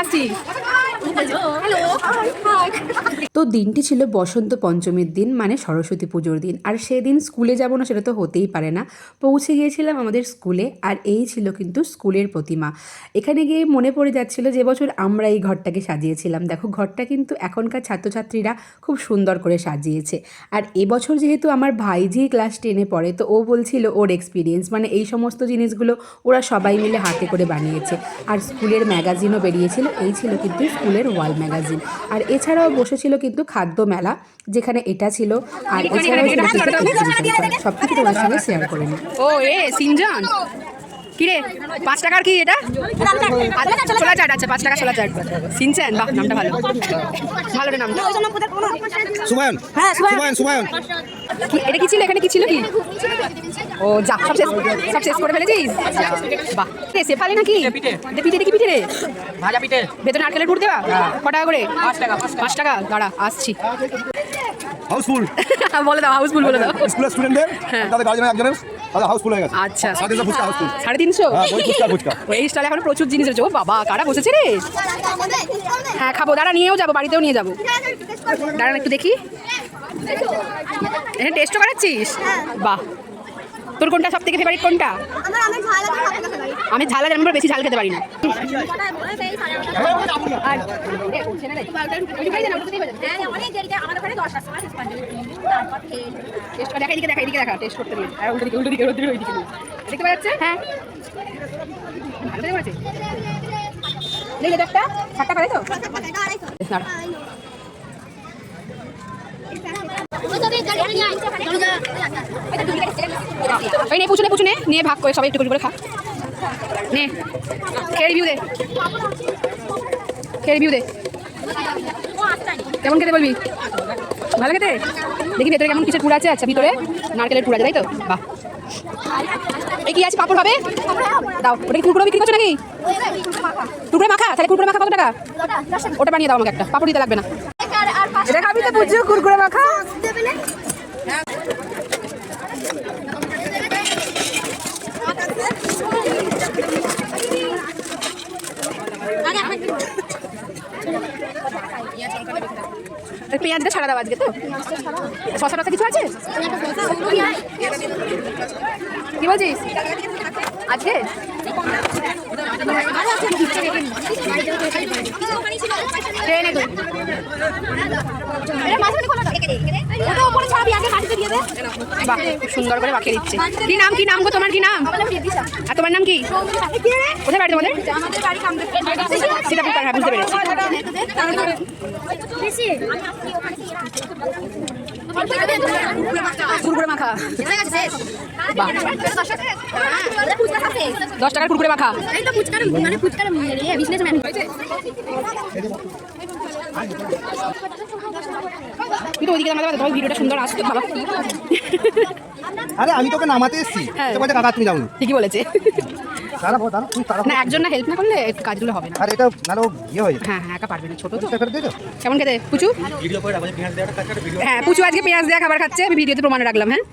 আসছিস তো দিনটি ছিল বসন্ত পঞ্চমীর দিন মানে সরস্বতী পুজোর দিন। আর সেদিন স্কুলে যাব না সেটা তো হতেই পারে না। পৌঁছে গিয়েছিলাম আমাদের স্কুলে, আর এই ছিল কিন্তু স্কুলের প্রতিমা। এখানে গিয়ে মনে পড়ে যাচ্ছিল যে বছর আমরা এই ঘরটাকে সাজিয়েছিলাম। দেখো, ঘরটা কিন্তু এখনকার ছাত্রছাত্রীরা খুব সুন্দর করে সাজিয়েছে। আর এবছর যেহেতু আমার ভাই ভাইঝি ক্লাস টেনে পড়ে, তো ও বলছিল ওর এক্সপিরিয়েন্স মানে এই সমস্ত জিনিসগুলো ওরা সবাই মিলে হাতে করে বানিয়েছে। আর স্কুলের ম্যাগাজিনও বেরিয়েছিল, এই ছিল কিন্তু স্কুলের ওয়াল ম্যাগাজিন আর এছাড়াও বসেছিল কিন্তু খাদ্য মেলা যেখানে এটা ছিল। আর এছাড়াও সবকিছু সব কিছু তোমার সঙ্গে শেয়ার করে নি ও এ সিনজন? কি রে পাঁচ টাকার কি এটা? ছোলা চাট আচ্ছা পাঁচ টাকা ছোলা চাট। সিনচেন বাহ নামটা ভালো। ভালো রে নামটা। সুমায়ন হ্যাঁ, সুমায়ন। সুমায়ন এটা কি ছিল? এখানে কি ছিল কি? ও যা সব শেষ সব শেষ করে ফেলেছিস? বাহ। রে শেফালি নাকি? এটা পিঠে। কি পিঠে রে? ভাজা পিঠে। ভেতরে নারকেলের পুর দেওয়া? ক টাকা করে? পাঁচ টাকা। পাঁচ টাকা? দাঁড়া আসছি। হাউসফুল। বলে দাও হাউসফুল বলে দাও। স্কুলের স্টুডেন্টদের তাদের গার্জেন একজনের তাদের হাউসফুল হয়ে গেছে। আচ্ছা। সাথে তিনশো ফুচকা হাউসফুল সাড়ে তিনশো? হ্যাঁ ওই ফুচকা ফুচকা। এই স্টাইলে এখন প্রচুর জিনিস রয়েছে ও বাবা কারা বসেছে রে? হ্যাঁ খাব দাঁড়া নিয়েও যাব বাড়িতেও নিয়ে যাব। দাঁড়ান একটু দেখি। হ্যাঁ। টেস্টও করাচ্ছিস? বাহ। তোর কোনটা সব থেকে ফেভারিট কোনটা আমি ঝাল আর আমরা বেশি ঝাল খেতে পারি না আর হ্যাঁ অনেক দেরিতে আমার ওখানে দশটার সময় শেষ পাঞ্জাবি তারপর খেয়ে টেস্ট দেখা এদিকে দেখা এদিকে দেখা টেস্ট করতে দিন আর উল্টো দিকে উল্টো দিকে উল্টো দিকে ওইদিকে দেখতে পাওয়া যাচ্ছে হ্যাঁ ভালো একটা তো। ওই নে পুছনে পুছনে নিয়ে ভাগ করে সবাই একটু করে খা। নে খেয়ে রিভিউ দে। খেয়ে রিভিউ দে। কেমন খেতে বলবি? ভালো খেতে? দেখি ভেতরে কেমন কিসের পুর আছে আচ্ছা ভিতরে। নারকেলের পুর আছে তাই তো? বাহ। এই কি আছে পাপড় হবে? দাও। ওটা কি কুরকুরে বিক্রি করছ নাকি? কুরকুরে মাখা? তাহলে কুরকুরে মাখা কত টাকা? ওটা বানিয়ে দাও আমাকে একটা। পাপড় দিতে লাগবে না। এটা খাবি তো বুঝছ কুরকুরে মাখা আর পেঁয়াজটা ছাড়া দাও আজকে তো। শশা টশা কিছু আছে? কি বলছিস? আজকে ট্রেনে তুই বাহ সুন্দর করে মাখিয়ে দিচ্ছে। কি নাম কি নাম গো তোমার কি নাম? আর তোমার নাম কি? কোথায় বাড়ি তোমাদের? সীতাপুর হ্যাঁ বুঝতে পেরেছি। কুরকুরে মাখা। দশ টাকার কুরকুরে মাখা। মানে ফুচকার বিজনেসম্যান তুই তো ওইদিকে আমাদের তোমার ভিডিওটা সুন্দর আসতো বাবা আরে আমি তোকে নামাতে এসেছি। হ্যাঁ। তো বলতে কাকা তুমি যাওনি ঠিকই বলেছে। তারা বল তুমি তারা না একজন না হেল্প না করলে কাজগুলো হবে না। আর এটা নালো ইয়ে হয়ে যাবে। হ্যাঁ হ্যাঁ একা পারবে না ছোট তো। কেমন খেতে? পুচু? ভিডিও করে রাখব পেঁয়াজ দেওয়াটা কাছে ভিডিও হ্যাঁ পুচু আজকে পেঁয়াজ দেওয়া খাবার খাচ্ছে আমি ভিডিওতে প্রমাণ রাখলাম হ্যাঁ?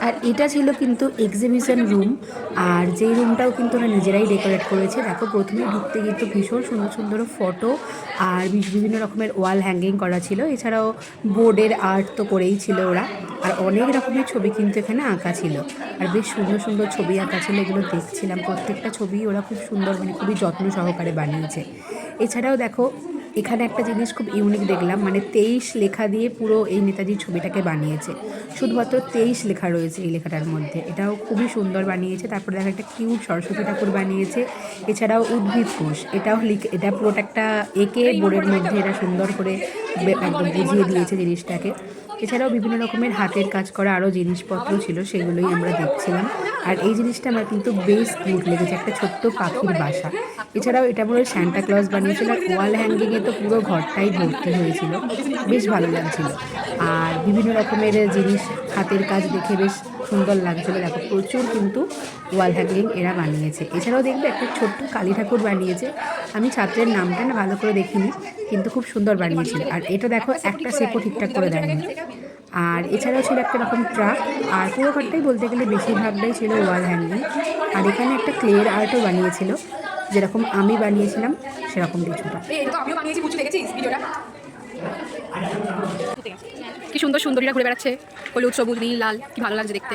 আর এটা ছিল কিন্তু এক্সিবিশন রুম আর যেই রুমটাও কিন্তু ওরা নিজেরাই ডেকোরেট করেছে। দেখো, প্রথমে ঢুকতে কিন্তু ভীষণ সুন্দর সুন্দর ফটো আর বিভিন্ন রকমের ওয়াল হ্যাঙ্গিং করা ছিল। এছাড়াও বোর্ডের আর্ট তো করেই ছিল ওরা। আর অনেক রকমের ছবি কিন্তু এখানে আঁকা ছিল। আর বেশ সুন্দর সুন্দর ছবি আঁকা ছিল, এগুলো দেখছিলাম। প্রত্যেকটা ছবি ওরা খুব সুন্দর মানে খুবই যত্ন সহকারে বানিয়েছে। এছাড়াও দেখো এখানে একটা জিনিস খুব ইউনিক দেখলাম মানে তেইশ লেখা দিয়ে পুরো এই নেতাজির ছবিটাকে বানিয়েছে। শুধুমাত্র তেইশ লেখা রয়েছে এই লেখাটার মধ্যে। এটাও খুবই সুন্দর বানিয়েছে, তারপরে দেখা একটা কিউট সরস্বতী ঠাকুর বানিয়েছে, এছাড়াও উদ্ভিদ কোষ। এটাও লিখ, এটা পুরোটা একটা একে বোর্ডের মধ্যে এটা সুন্দর করে একদম বুঝিয়ে দিয়েছে জিনিসটাকে। এছাড়াও বিভিন্ন রকমের হাতের কাজ করা আরও জিনিসপত্র ছিল, সেগুলোই আমরা দেখছিলাম। আর এই জিনিসটা আমার কিন্তু বেশ কিউট লেগেছে, একটা ছোট্ট পাখির বাসা। এছাড়াও এটা পুরো স্যান্টা ক্লজ বানিয়েছিল আর ওয়াল হ্যাঙ্গিংয়ে তো পুরো ঘরটাই ভর্তি হয়েছিল, বেশ ভালো লাগছিল। আর বিভিন্ন রকমের জিনিস, হাতের কাজ দেখে বেশ সুন্দর লাগছিল। দেখো, প্রচুর কিন্তু ওয়াল হ্যাঙ্গিং এরা বানিয়েছে। এছাড়াও দেখবে, একটা ছোট্ট কালী ঠাকুর বানিয়েছে। আমি ছাত্রের নামটা না ভালো করে দেখিনি, কিন্তু খুব সুন্দর বানিয়েছিল। আর এটা দেখো, একটা সেপও ঠিকঠাক করে দেয়নি। আর এছাড়াও ছিল একটা রকম ট্রাক আর পুরো ঘরটাই বলতে গেলে বেশিরভাগটাই ছিল ওয়াল হ্যাঙ্গিং। আর এখানে একটা ক্লের আর্টও বানিয়েছিল যেরকম আমি বানিয়েছিলাম সেরকম কিছুটা। এই এটা তো আমিও বানিয়েছি বুঝু দেখেছিস ভিডিওটা? কি সুন্দর সুন্দরীরা ঘুরে বেড়াচ্ছে হলুদ সবুজ নীল লাল কি ভালো লাগছে দেখতে।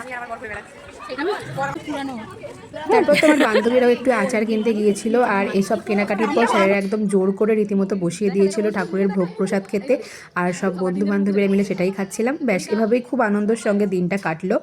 তারপর তোমার বান্ধবীরাও একটু আচার কিনতে গিয়েছিল আর এসব কেনাকাটির পর স্যারেরা একদম জোর করে রীতিমতো বসিয়ে দিয়েছিল ঠাকুরের ভোগ প্রসাদ খেতে আর সব বন্ধু বান্ধবীরা মিলে সেটাই খাচ্ছিলাম। ব্যাস, এভাবেই খুব আনন্দের সঙ্গে দিনটা কাটলো।